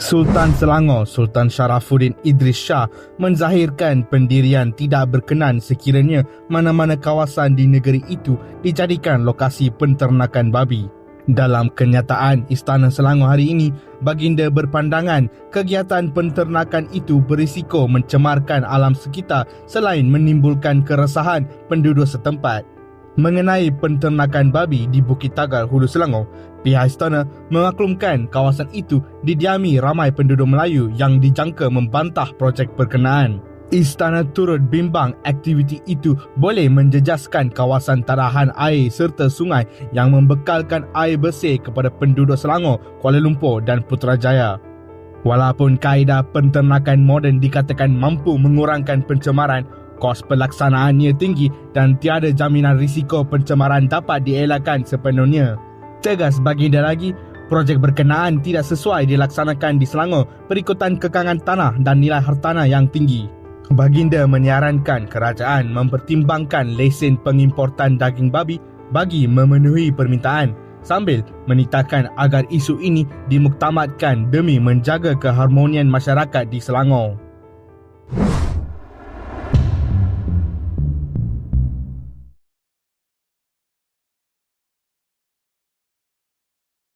Sultan Selangor Sultan Sharafuddin Idris Shah menzahirkan pendirian tidak berkenan sekiranya mana-mana kawasan di negeri itu dijadikan lokasi penternakan babi. Dalam kenyataan Istana Selangor hari ini, baginda berpandangan kegiatan penternakan itu berisiko mencemarkan alam sekitar selain menimbulkan keresahan penduduk setempat. Mengenai penternakan babi di Bukit Tagar, Hulu Selangor, pihak istana memaklumkan kawasan itu didiami ramai penduduk Melayu yang dijangka membantah projek berkenaan. Istana turut bimbang aktiviti itu boleh menjejaskan kawasan tarahan air serta sungai yang membekalkan air bersih kepada penduduk Selangor, Kuala Lumpur dan Putrajaya. Walaupun kaedah penternakan moden dikatakan mampu mengurangkan pencemaran, kos pelaksanaannya tinggi dan tiada jaminan risiko pencemaran dapat dielakkan sepenuhnya. Tegas baginda lagi, projek berkenaan tidak sesuai dilaksanakan di Selangor berikutan kekangan tanah dan nilai hartanah yang tinggi. Baginda menyarankan kerajaan mempertimbangkan lesen pengimportan daging babi bagi memenuhi permintaan sambil menitahkan agar isu ini dimuktamadkan demi menjaga keharmonian masyarakat di Selangor.